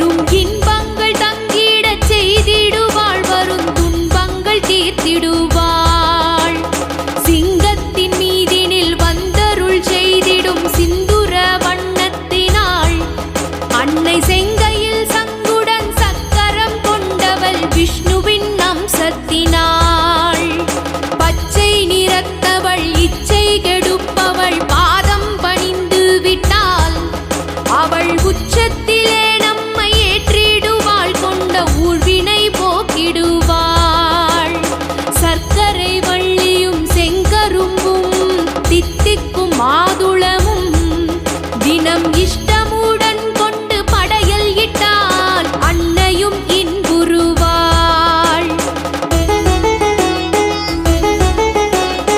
வரும் இன்பங்கள் தங்கிட செய்திடுவாள் வரும் துன்பங்கள் தீர்த்திடுவாள். சிங்கத்தின் மீதினில் வந்தருள் செய்திடும் சிந்துர வண்ணத்தினாள் அன்னை செங்கையில் சங்குடன் சக்கரம் கொண்டவள் விஷ்ணுவின் அம்சத்தினாள் பச்சை நிறத்தவள் இச்சை கெடுப்பவள் பாதம் பணிந்து விட்டால் அவள் உச்சத்திலே வள்ளியும் செங்கரும்பும் தித்திக்கும் மாதுளமும் தினம் இஷ்ட